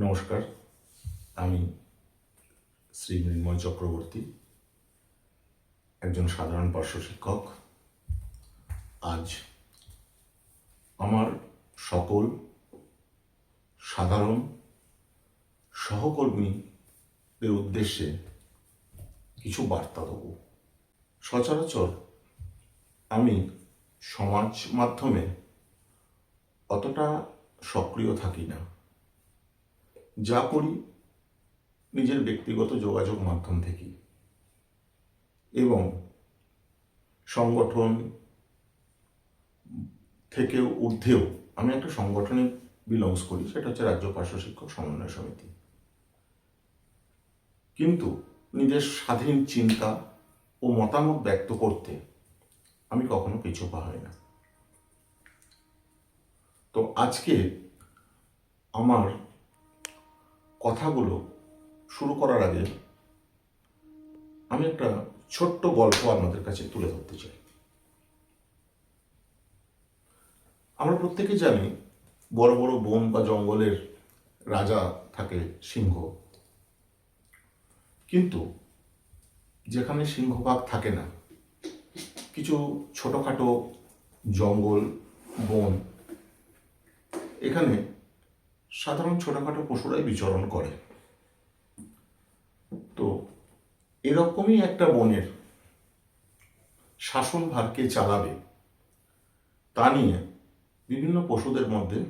নমস্কার, আমি শ্রী মৃন্ময় চক্রবর্তী, একজন সাধারণ পার্শ্ব শিক্ষক। আজ আমার সকল সাধারণ সহকর্মীদের উদ্দেশ্যে কিছু বার্তা দেব। সচরাচর আমি সমাজ মাধ্যমে অতটা সক্রিয় থাকি না। যা করি নিজের ব্যক্তিগত যোগাযোগ মাধ্যম থেকেই। এবং সংগঠন থেকেও ঊর্ধ্বেও আমি একটা সংগঠনে বিলংস করি, সেটা হচ্ছে রাজ্য পার্শ্ব শিক্ষক সমন্বয় সমিতি। কিন্তু নিজের স্বাধীন চিন্তা ও মতামত ব্যক্ত করতে আমি কখনো পিছু পা হয় না। তো আজকে আমার কথাগুলো শুরু করার আগে আমি একটা ছোট্ট গল্প আপনাদের কাছে তুলে ধরতে চাই। আমরা প্রত্যেকে জানি বড় বড় বন বা জঙ্গলের রাজা থাকে সিংহ। কিন্তু যেখানে সিংহভাগ থাকে না, কিছু ছোটোখাটো জঙ্গল, বন, এখানে সাধারণ ছোটোখাটো পশুরাই বিচরণ করে। তো এরকমই একটা বনের শাসনভার কে চালাবে তা নিয়ে বিভিন্ন পশুদের মধ্যে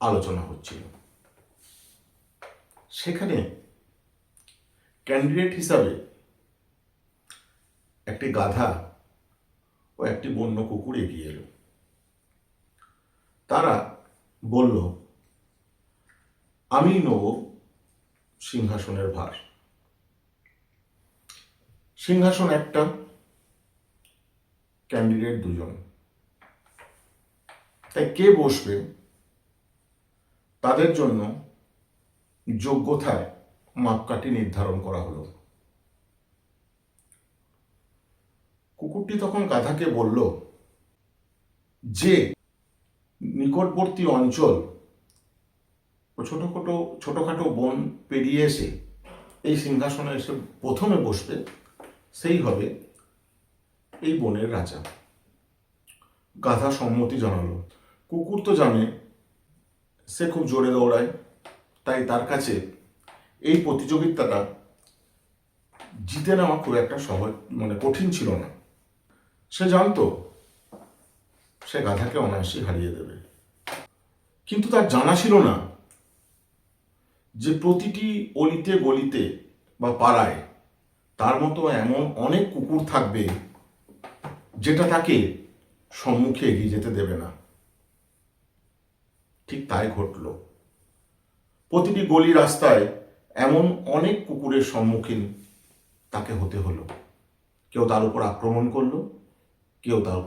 আলোচনা হচ্ছিল। সেখানে ক্যান্ডিডেট হিসাবে একটি গাধা ও একটি বন্য কুকুর এগিয়ে এলো। তারা বলল আমি নেব সিংহাসনের ভার। সিংহাসন একটা ক্যান্ডিডেট দুজন। তাই কে বসবে? তাদের জন্য যোগ্যতায় মাপকাঠি নির্ধারণ করা হলো। কুকুরটি তখন গাধাকে বলল, যে নিকটবর্তী অঞ্চল ও ছোটোখাটো ছোটোখাটো বন পেরিয়ে এসে এই সিংহাসনে এসে প্রথমে বসবে, সেই হবে এই বনের রাজা। গাধা সম্মতি জানালো। কুকুর তো জানে, সে খুব জোরে দৌড়ায়, তাই তার কাছে এই প্রতিযোগিতাটা জিতে নেওয়া খুব একটা সহজ মানে কঠিন ছিল না। সে জানতো, সে গাধাকে অনায়াসেই হারিয়ে দেবে। কিন্তু তার জানা ছিল না যে প্রতিটি অলিতে গলিতে বা পাড়ায় তার মতো এমন অনেক কুকুর থাকবে যেটা তাকে সম্মুখে এগিয়ে যেতে দেবে না। ঠিক তাই ঘটল। প্রতিটি গলি রাস্তায় এমন অনেক কুকুরের সম্মুখীন তাকে হতে হলো। কেউ তার উপর আক্রমণ করল, কেউ তার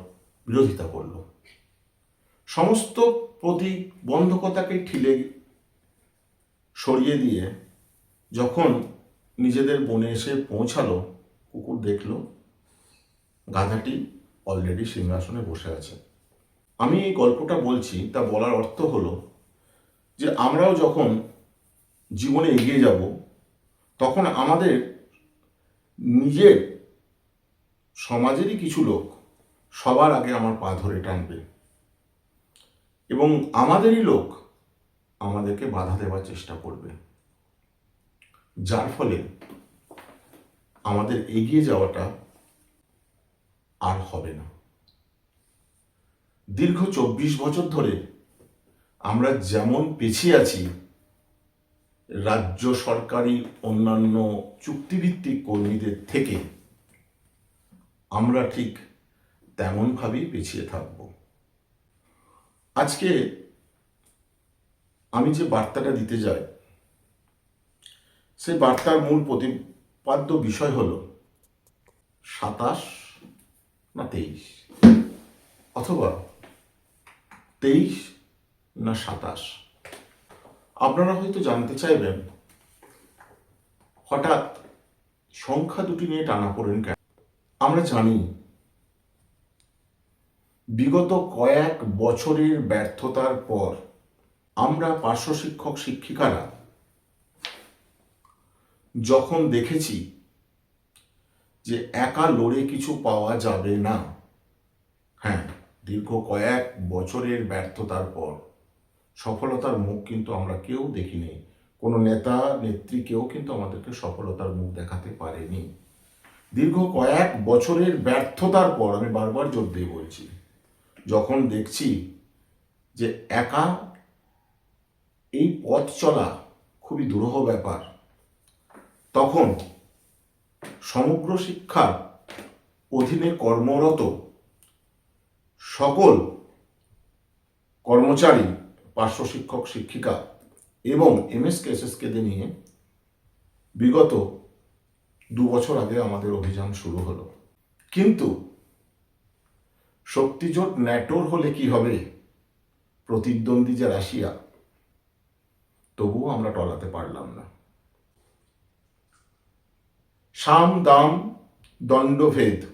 বিরোধিতা করল। সমস্ত প্রতিবন্ধকতাকে ঠিলে সরিয়ে দিয়ে যখন নিজেদের বনে এসে পৌঁছালো, কুকুর দেখল, গাধাটি অলরেডি সিংহাসনে বসে আছে। আমি এই গল্পটা বলছি, তা বলার অর্থ হলো যে আমরাও যখন জীবনে এগিয়ে যাব, তখন আমাদের নিজের সমাজেরই কিছু লোক সবার আগে আমার পা ধরে টানবে এবং আমাদেরই লোক আমাদেরকে বাধা দেওয়ার চেষ্টা করবে। যার ফলে আমাদের এগিয়ে যাওয়াটা আর হবে না। দীর্ঘ চব্বিশ বছর ধরে আমরা যেমন পিছিয়ে আছি, রাজ্য সরকারি অন্যান্য চুক্তিভিত্তিক কর্মীদের থেকে আমরা ঠিক তেমনভাবেই পিছিয়ে থাকব। আজকে আমি যে বার্তাটা দিতে যাই, সেই বার্তার মূল প্রতিপাদ্য বিষয় হল সাতাশ না তেইশ? অথবা তেইশ না সাতাশ? আপনারা হয়তো জানতে চাইবেন, হঠাৎ সংখ্যা দুটি নিয়ে টানা পড়েন কেন? আমরা জানি বিগত কয়েক বছরের ব্যর্থতার পর আমরা পার্শ্ব শিক্ষক শিক্ষিকারা যখন দেখেছি যে একা লড়ে কিছু পাওয়া যাবে না হ্যাঁ দীর্ঘ কয়েক বছরের ব্যর্থতার পর সফলতার মুখ কিন্তু আমরা কেউ দেখিনি। কোনো নেতা, নেত্রী কেউ কিন্তু আমাদেরকে সফলতার মুখ দেখাতে পারেনি। দীর্ঘ কয়েক বছরের ব্যর্থতার পর আমি বারবার জোর দিয়ে বলছি, যখন দেখছি যে একা পথ চলা খুবই দুরূহ ব্যাপার। তখন সমগ্র শিক্ষার অধীনে কর্মরত সকল কর্মচারী, পার্শ্ব শিক্ষক, শিক্ষিকা এবং এমএসকে এসএসকেদের নিয়ে বিগত দু বছর আগে আমাদের অভিযান শুরু হলো। কিন্তু শক্তিজোট ন্যাটোর হলে কি হবে? প্রতিদ্বন্দ্বী যে রাশিয়া তবুও আমরা টলাতে পারলাম না। সাম, দাম দণ্ডভেদ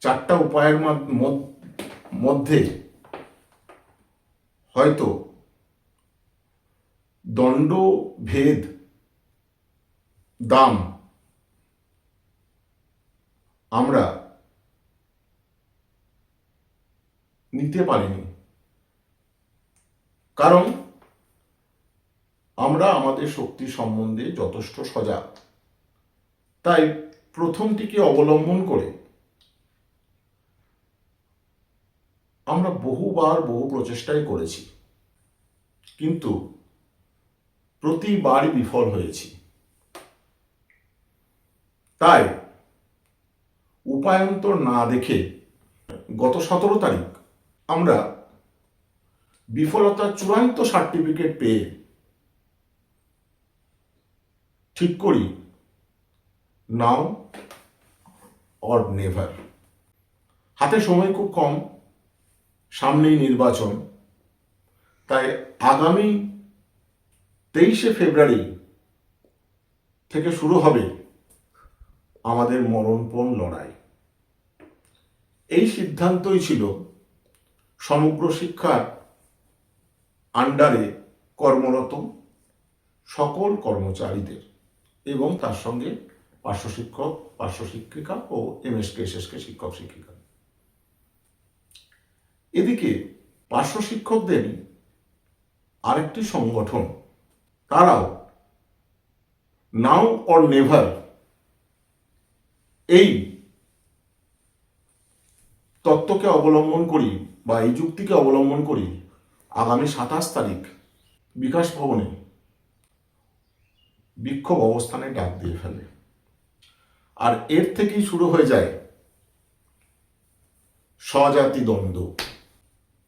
চারটা উপায়ের মধ্য- হয়তো দণ্ডভেদ দাম আমরা নিতে পারিনি। কারণ আমরা আমাদের শক্তি সম্বন্ধে যথেষ্ট সজাগ। তাই প্রথমটিকে অবলম্বন করে আমরা বহুবার বহু প্রচেষ্টাই করেছি, কিন্তু প্রতিবারই বিফল হয়েছি। তাই উপায়ন্তর না দেখে গত সতেরো তারিখ আমরা বিফলতার চূড়ান্ত সার্টিফিকেট পেয়ে ঠিক করি? Now or never. হাতে সময় খুব কম, সামনেই নির্বাচন। তাই আগামী তেইশে ফেব্রুয়ারি থেকে শুরু হবে আমাদের মরণপণ লড়াই। এই সিদ্ধান্তই ছিল সমগ্র শিক্ষার আন্ডারে কর্মরত সকল কর্মচারীদের। এবং তার সঙ্গে পার্শ্ব শিক্ষক, পার্শ্ব শিক্ষিকা ও এমএসকে, এসএসকে শিক্ষক, শিক্ষিকা। এদিকে পার্শ্ব শিক্ষকদের আরেকটি সংগঠন, তারাও নাও অর নেভার এই তত্ত্বকে অবলম্বন করি বা এই যুক্তিকে অবলম্বন করি আগামী সাতাশ তারিখ বিকাশ ভবনে বিক্ষোভ অবস্থানে ডাক দিয়ে ফেলে। আর এর থেকেই শুরু হয়ে যায় স্বজাতি দ্বন্দ্ব।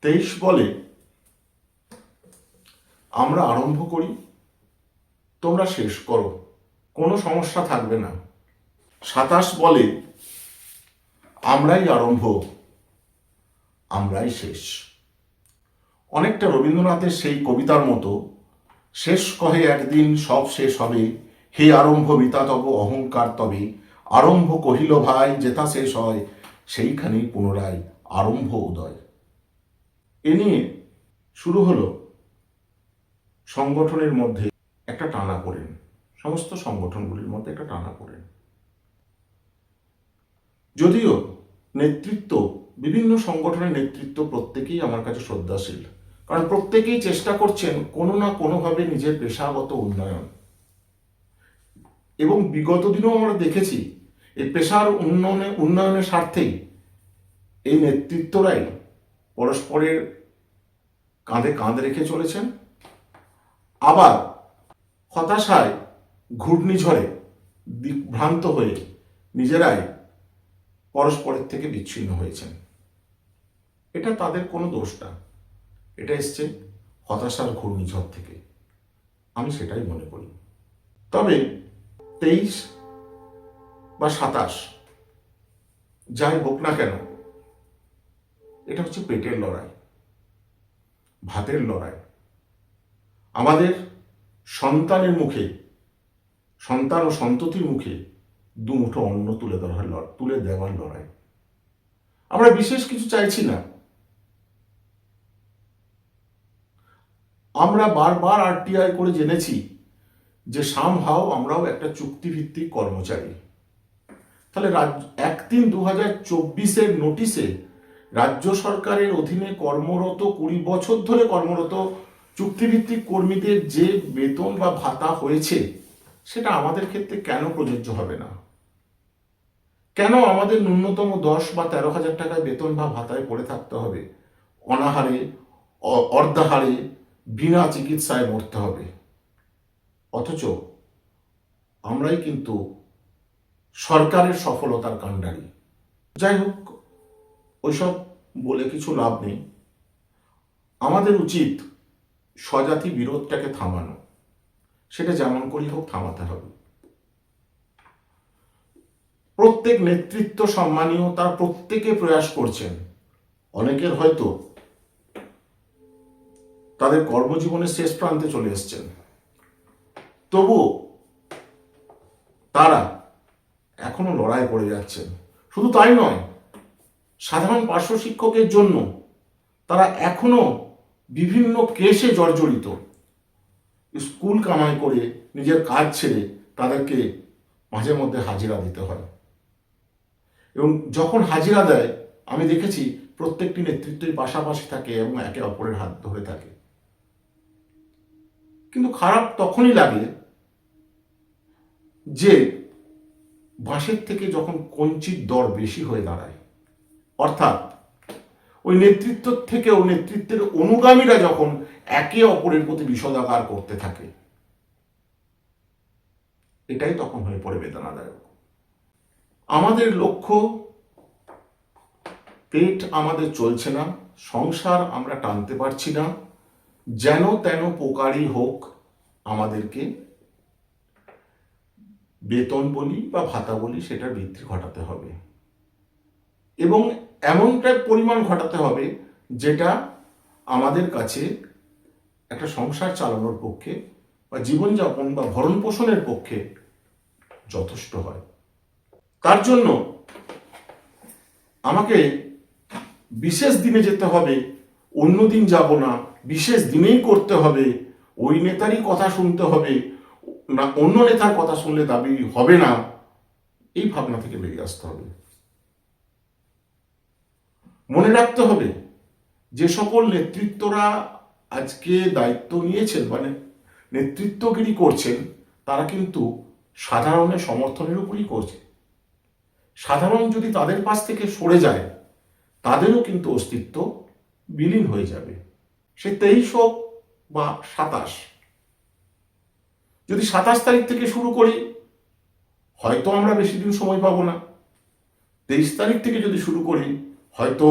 তেইশ বলে, আমরা আরম্ভ করি, তোমরা শেষ করো, কোনো সমস্যা থাকবে না। সাতাশ বলে, আমরাই আরম্ভ, আমরাই শেষ। অনেকটা রবীন্দ্রনাথের সেই কবিতার মতো শেষ কহে একদিন সব শেষ হবে। হে আরম্ভ মিতা তব, অহংকার তবে। আরম্ভ কহিল ভাই, যেথা শেষ হয় সেইখানেই পুনরায় আরম্ভ উদয়। এ নিয়ে শুরু হলো সংগঠনের মধ্যে একটা টানা পড়েন। সমস্ত সংগঠনগুলির মধ্যে একটা টানা পড়েন। যদিও নেতৃত্ব, বিভিন্ন সংগঠনের নেতৃত্ব প্রত্যেকেই আমার কাছে শ্রদ্ধাশীল। কারণ প্রত্যেকেই চেষ্টা করছেন কোনো না কোনোভাবে নিজের পেশাগত উন্নয়ন। এবং বিগত দিনেও আমরা দেখেছি, এই পেশার উন্নয়নে, উন্নয়নের স্বার্থেই এই নেতৃত্বরাই পরস্পরের কাঁধে কাঁধ রেখে চলেছেন। আবার হতাশায় ঘূর্ণিঝড়ে দিকভ্রান্ত হয়ে নিজেরাই পরস্পরের থেকে বিচ্ছিন্ন হয়েছেন। এটা তাদের কোনো দোষ না। এটা এসছে হতাশার ঘূর্ণিঝড় থেকে। আমি সেটাই মনে করি। তবে তেইশ বা সাতাশ, যাই হোক না কেন, এটা হচ্ছে পেটের লড়াই, ভাতের লড়াই। আমাদের সন্তানের মুখে, সন্তান ও সন্ততির মুখে দুমুঠো অন্ন তুলে ধরার তুলে দেওয়ার লড়াই। আমরা বিশেষ কিছু চাইছি না। আমরা বারবার আরটিআই করে জেনেছি যে সাম হাও আমরাও একটা চুক্তিভিত্তিক কর্মচারী। তাহলে রাজ্য এক তিন দু হাজার চব্বিশের নোটিশে রাজ্য সরকারের অধীনে কর্মরত কুড়ি বছর ধরে কর্মরত চুক্তিভিত্তিক কর্মীদের যে বেতন বা ভাতা হয়েছে, সেটা আমাদের ক্ষেত্রে কেন প্রযোজ্য হবে না? কেন আমাদের ন্যূনতম দশ বা তেরো হাজার টাকায় বেতন বা ভাতায় পড়ে থাকতে হবে? অনাহারে অর্ধাহারে বিনা চিকিৎসায় মরতে হবে। অথচ আমরাই কিন্তু সরকারের সফলতার কাণ্ডারি। যাই হোক, ওইসব বলে কিছু লাভ নেই। আমাদের উচিত স্বজাতি বিরোধটাকে থামানো। সেটা যেমন করি হোক থামাতে হবে। প্রত্যেক নেতৃত্ব সম্মানীয় তার প্রত্যেকে প্রয়াস করছেন। অনেকের হয়তো তাদের কর্মজীবনের শেষ প্রান্তে চলে এসছেন। তবুও তারা এখনও লড়াই করে যাচ্ছেন। শুধু তাই নয়, সাধারণ পার্শ্ব শিক্ষকের জন্য তারা এখনও বিভিন্ন কেসে জর্জরিত। স্কুল কামাই করে নিজের কাজ ছেড়ে তাদেরকে মাঝে মধ্যে হাজিরা দিতে হয়। এবং যখন হাজিরা দেয়, আমি দেখেছি প্রত্যেকটি নেতৃত্বের পাশাপাশি থাকে এবং একে অপরের হাত ধরে থাকে। কিন্তু খারাপ তখনই লাগে যে বাঁশের থেকে যখন কঞ্চির দর বেশি হয়ে দাঁড়ায়, অর্থাৎ ওই নেতৃত্ব থেকেও নেতৃত্বের অনুগামীরা যখন একে অপরের প্রতি বিষদাগার করতে থাকে, এটাই তখন হয়ে পড়ে বেদনাদায়ক। আমাদের লক্ষ্য, পেট আমাদের চলছে না, সংসার আমরা টানতে পারছি না যেন তেন পোকারই হোক আমাদেরকে, বেতন বলি বা ভাতা বলি সেটা বৃদ্ধি ঘটাতে হবে। এবং এমনটা পরিমাণ ঘটাতে হবে যেটা আমাদের কাছে একটা সংসার চালানোর পক্ষে বা জীবনযাপন বা ভরণ পোষণের পক্ষে যথেষ্ট হয়। তার জন্য আমাকে বিশেষ দিনে যেতে হবে অন্য দিন যাব না। বিশেষ দিনেই করতে হবে। ওই নেতারই কথা শুনতে হবে। না, অন্য নেতার কথা শুনলে দাবি হবে না। এই ভাবনা থেকে বেরিয়ে আসতে হবে। মনে রাখতে হবে, যে সকল নেতৃত্বরা আজকে দায়িত্ব নিয়েছেন মানে নেতৃত্বগিরি করছেন, তারা কিন্তু সাধারণের সমর্থনের উপরই করছে। সাধারণ যদি তাদের পাশ থেকে সরে যায়, তাদেরও কিন্তু অস্তিত্ব বিলীন হয়ে যাবে। সে তেইশ হোক বা সাতাশ। যদি সাতাশ তারিখ থেকে শুরু করি, হয়তো আমরা বেশি দিন সময় পাবো না। তেইশ তারিখ থেকে যদি শুরু করি, হয়তো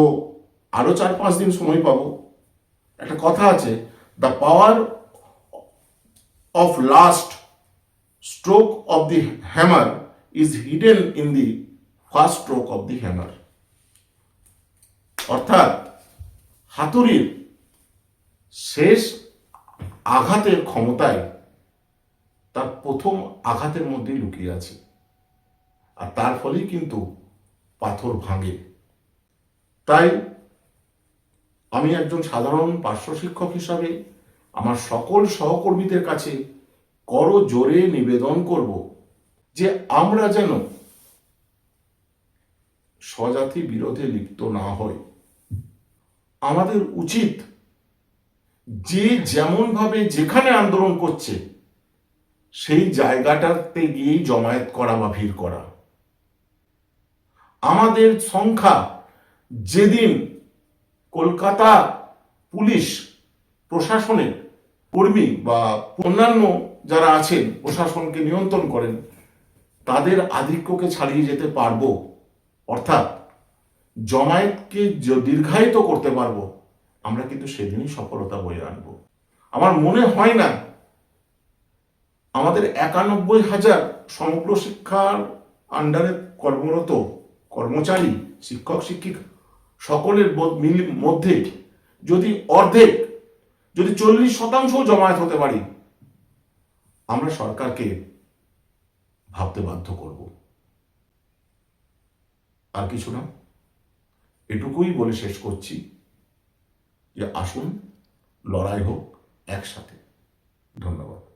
আরও চার পাঁচ দিন সময় পাবো। একটা কথা আছে the power of last stroke of the hammer is hidden in the first stroke of the hammer অর্থাৎ হাতুড়ির শেষ আঘাতের ক্ষমতায় তার প্রথম আঘাতের মধ্যেই লুকিয়ে আছে। আর তার ফলেই কিন্তু পাথর ভাঙে। তাই আমি একজন সাধারণ পার্শ্ব শিক্ষক হিসাবে আমার সকল সহকর্মীদের কাছে করো জোরে নিবেদন করব যে আমরা যেন স্বজাতি বিরোধে লিপ্ত না হই। আমাদের উচিত যে যেমন ভাবে যেখানে আন্দোলন করছে, সেই জায়গাটাতে গিয়েই জমায়েত করা বা ভিড় করা। আমাদের সংখ্যা যেদিন কলকাতা পুলিশ প্রশাসনের কর্মী বা অন্যান্য যারা আছেন, প্রশাসনকে নিয়ন্ত্রণ করেন, তাদের আধিক্যকে ছাড়িয়ে যেতে পারব। অর্থাৎ জমায়েতকে দীর্ঘায়িত করতে পারব, আমরা কিন্তু সেদিনই সফলতা বয়ে আনব। আমার মনে হয় না আমাদের একানব্বই হাজার সমগ্র শিক্ষার আন্ডারে কর্মরত কর্মচারী, শিক্ষক, শিক্ষিক সকলের মধ্যে যদি অর্ধেক, যদি চল্লিশ শতাংশ জমায়েত হতে পারি, আমরা সরকারকে ভাবতে বাধ্য করব। আর কিছু না। এটুকুই বলে শেষ করছি যে আসুন লড়াই হোক একসাথে। ধন্যবাদ।